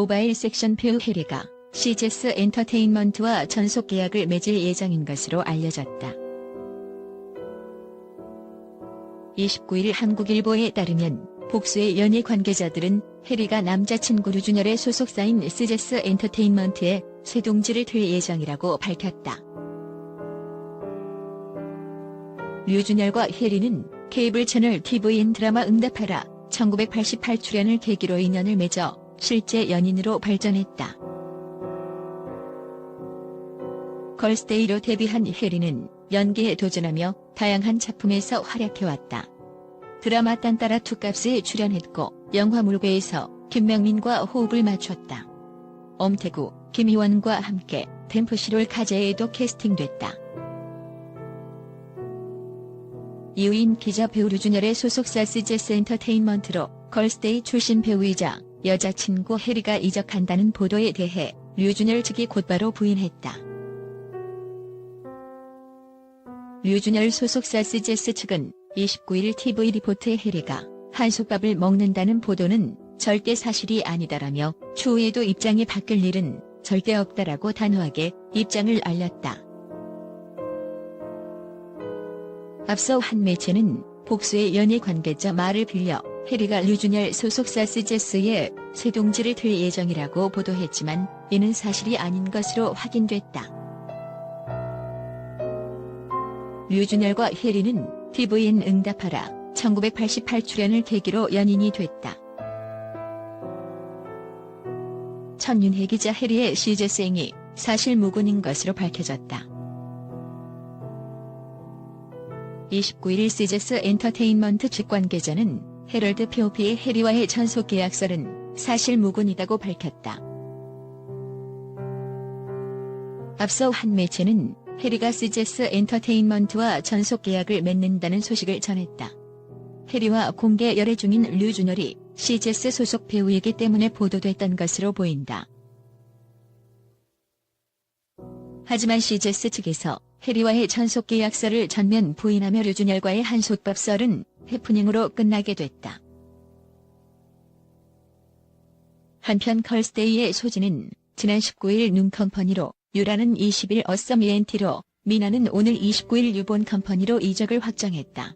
모바일 섹션 배우 해리가 CGS 엔터테인먼트와 전속 계약을 맺을 예정인 것으로 알려졌다. 29일 한국일보에 따르면 복수의 연예 관계자들은 해리가 남자친구 류준열의 소속사인 CGS 엔터테인먼트에 쇠동지를 틀 예정이라고 밝혔다. 류준열과 해리는 케이블 채널 TVN 드라마 응답하라 1988 출연을 계기로 인연을 맺어 실제 연인으로 발전했다. 걸스데이로 데뷔한 해리는 연기에 도전하며 다양한 작품에서 활약해왔다. 드라마 딴따라 투값에 출연했고 영화 물배에서 김명민과 호흡을 맞췄다. 엄태구, 김희원과 함께 템프시롤 카제에도 캐스팅됐다. 이유인 기자 배우 류준열의 소속사 CGS 엔터테인먼트로 걸스데이 출신 배우이자 여자친구 해리가 이적한다는 보도에 대해 류준열 측이 곧바로 부인했다. 류준열 소속사 CGS 측은 29일 TV 리포트에 해리가 한솥밥을 먹는다는 보도는 절대 사실이 아니다라며 추후에도 입장이 바뀔 일은 절대 없다라고 단호하게 입장을 알렸다. 앞서 한 매체는 복수의 연예 관계자 말을 빌려 해리가 류준열 소속사 CGS에 쇠동지를 틀 예정이라고 보도했지만 이는 사실이 아닌 것으로 확인됐다. 류준열과 해리는 TVN 응답하라 1988 출연을 계기로 연인이 됐다. 천윤혜 기자 해리의 CGS행이 사실 무근인 것으로 밝혀졌다. 29일 CGS 엔터테인먼트 측 관계자는 헤럴드 POP의 해리와의 전속 계약설은 사실 무근이다고 밝혔다. 앞서 한 매체는 해리가 CGS 엔터테인먼트와 전속 계약을 맺는다는 소식을 전했다. 해리와 공개 열애 중인 류준열이 CGS 소속 배우이기 때문에 보도됐던 것으로 보인다. 하지만 CGS 측에서 해리와의 전속 계약서를 전면 부인하며 류준열과의 한솥밥 썰은 해프닝으로 끝나게 됐다. 한편 걸스데이의 소진은 지난 19일 눈컴퍼니로 유라는 20일 어썸 ENT로 미나는 오늘 29일 유본 컴퍼니로 이적을 확정했다.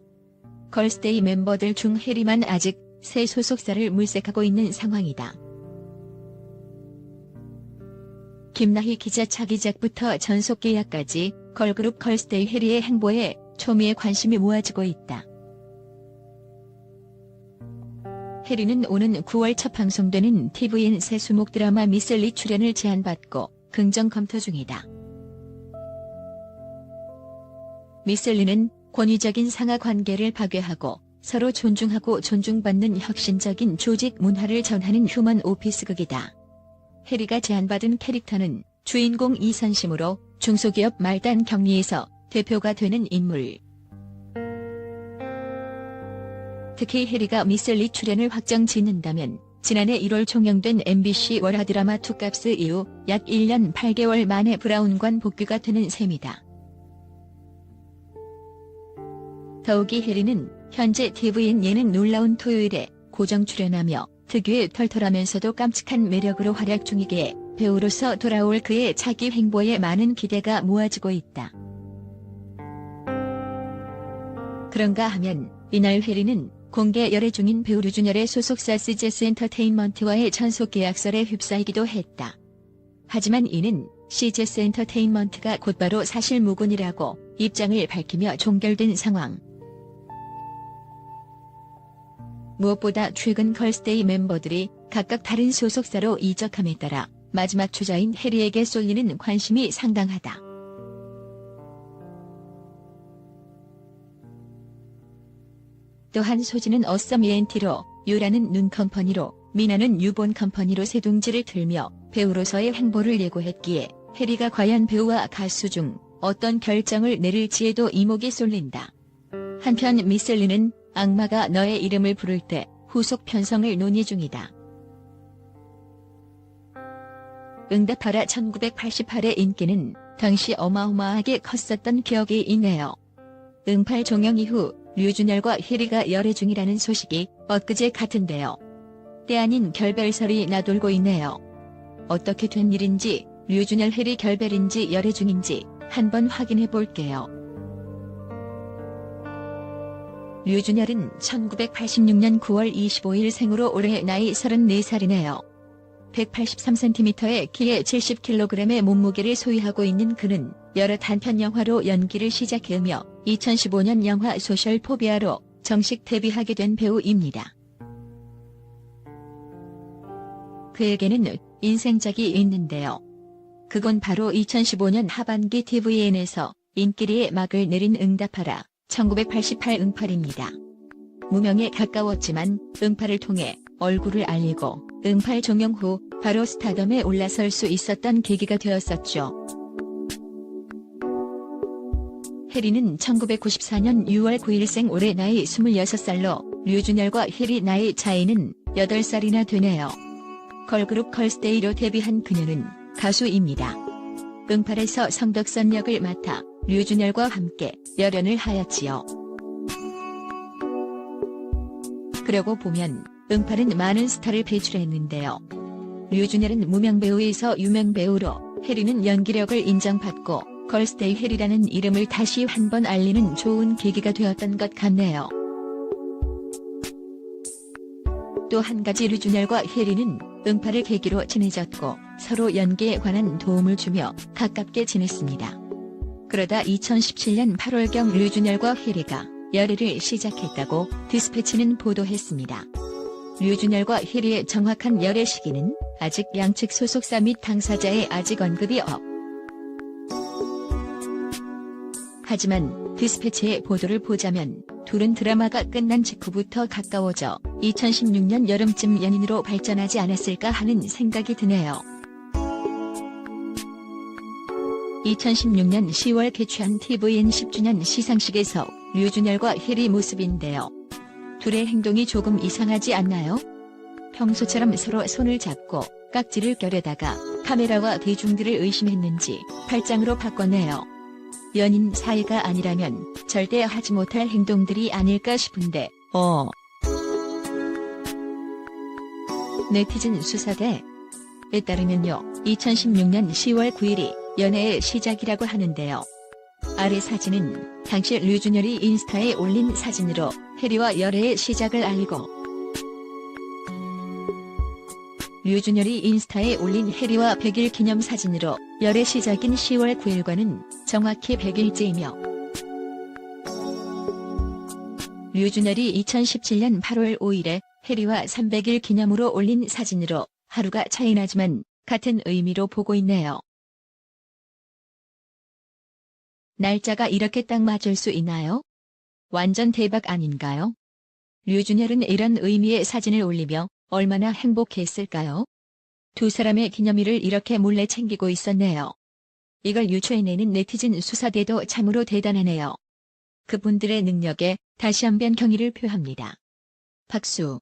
걸스데이 멤버들 중 해리만 아직 새 소속사를 물색하고 있는 상황이다. 김나희 기자 차기작부터 전속 계약까지 걸그룹 걸스데이 해리의 행보에 초미의 관심이 모아지고 있다. 해리는 오는 9월 첫 방송되는 TVN 새 수목 드라마 미셀리 출연을 제안받고 긍정 검토 중이다. 미셀리는 권위적인 상하 관계를 파괴하고 서로 존중하고 존중받는 혁신적인 조직 문화를 전하는 휴먼 오피스극이다. 해리가 제안받은 캐릭터는 주인공 이선심으로 중소기업 말단 격리에서 대표가 되는 인물. 특히 해리가 미셀리 출연을 확정 짓는다면 지난해 1월 종영된 MBC 월화 드라마 투값스 이후 약 1년 8개월 만에 브라운관 복귀가 되는 셈이다. 더욱이 해리는 현재 TVN 예능 놀라운 토요일에 고정 출연하며 특유의 털털하면서도 깜찍한 매력으로 활약 중이기에 배우로서 돌아올 그의 차기 행보에 많은 기대가 모아지고 있다. 그런가 하면 이날 해리는 공개 열애 중인 배우 류준열의 소속사 CGS 엔터테인먼트와의 전속 계약설에 휩싸이기도 했다. 하지만 이는 CGS 엔터테인먼트가 곧바로 사실무근이라고 입장을 밝히며 종결된 상황. 무엇보다 최근 걸스데이 멤버들이 각각 다른 소속사로 이적함에 따라 마지막 주자인 해리에게 쏠리는 관심이 상당하다. 또한 소진은 어썸 ENT로, 유라는 눈 컴퍼니로, 미나는 유본 컴퍼니로 세 둥지를 틀며 배우로서의 행보를 예고했기에 해리가 과연 배우와 가수 중 어떤 결정을 내릴지에도 이목이 쏠린다. 한편 미셀리는 악마가 너의 이름을 부를 때 후속 편성을 논의 중이다. 응답하라 1988의 인기는 당시 어마어마하게 컸었던 기억이 있네요. 응팔 종영 이후 류준열과 해리가 열애 중이라는 소식이 엊그제 같은데요. 때 아닌 결별설이 나돌고 있네요. 어떻게 된 일인지 류준열 해리 결별인지 열애 중인지 한번 확인해 볼게요. 류준열은 1986년 9월 25일 생으로 올해 나이 34살이네요. 183cm의 키에 70kg의 몸무게를 소유하고 있는 그는 여러 단편 영화로 연기를 시작하며 2015년 영화 소셜 포비아로 정식 데뷔하게 된 배우입니다. 그에게는 인생작이 있는데요. 그건 바로 2015년 하반기 TVN에서 인기리에 막을 내린 응답하라 1988 응팔입니다. 무명에 가까웠지만 응팔을 통해 얼굴을 알리고 응팔 종영 후 바로 스타덤에 올라설 수 있었던 계기가 되었었죠. 해리는 1994년 6월 9일생 올해 나이 26살로 류준열과 해리 나이 차이는 8살이나 되네요. 걸그룹 걸스데이로 데뷔한 그녀는 가수입니다. 응팔에서 성덕선 역을 맡아 류준열과 함께 열연을 하였지요. 그러고 보면 응팔은 많은 스타를 배출했는데요. 류준열은 무명 배우에서 유명 배우로 해리는 연기력을 인정받고 걸스데이 해리라는 이름을 다시 한번 알리는 좋은 계기가 되었던 것 같네요. 또 한 가지 류준열과 혜리는 응팔을 계기로 친해졌고 서로 연기에 관한 도움을 주며 가깝게 지냈습니다. 그러다 2017년 8월경 류준열과 혜리가 열애를 시작했다고 디스패치는 보도했습니다. 류준열과 혜리의 정확한 열애 시기는 아직 양측 소속사 및 당사자의 아직 언급이 없. 하지만 디스패치의 보도를 보자면 둘은 드라마가 끝난 직후부터 가까워져 2016년 여름쯤 연인으로 발전하지 않았을까 하는 생각이 드네요. 2016년 10월 개최한 TVN 10주년 시상식에서 류준열과 혜리 모습인데요. 둘의 행동이 조금 이상하지 않나요? 평소처럼 서로 손을 잡고 깍지를 껴려다가 카메라와 대중들을 의심했는지 팔짱으로 바꿨네요. 연인 사이가 아니라면 절대 하지 못할 행동들이 아닐까 싶은데, 어. 네티즌 수사대에 따르면요, 2016년 10월 9일이 연애의 시작이라고 하는데요. 아래 사진은 당시 류준열이 인스타에 올린 사진으로 해리와 열애의 시작을 알리고 류준열이 인스타에 올린 해리와 100일 기념 사진으로 열애 시작인 10월 9일과는 정확히 100일째이며 류준열이 2017년 8월 5일에 해리와 300일 기념으로 올린 사진으로 하루가 차이나지만 같은 의미로 보고 있네요. 날짜가 이렇게 딱 맞을 수 있나요? 완전 대박 아닌가요? 류준열은 이런 의미의 사진을 올리며 얼마나 행복했을까요? 두 사람의 기념일을 이렇게 몰래 챙기고 있었네요. 이걸 유추해내는 네티즌 수사대도 참으로 대단하네요. 그분들의 능력에 다시 한번 경의를 표합니다. 박수.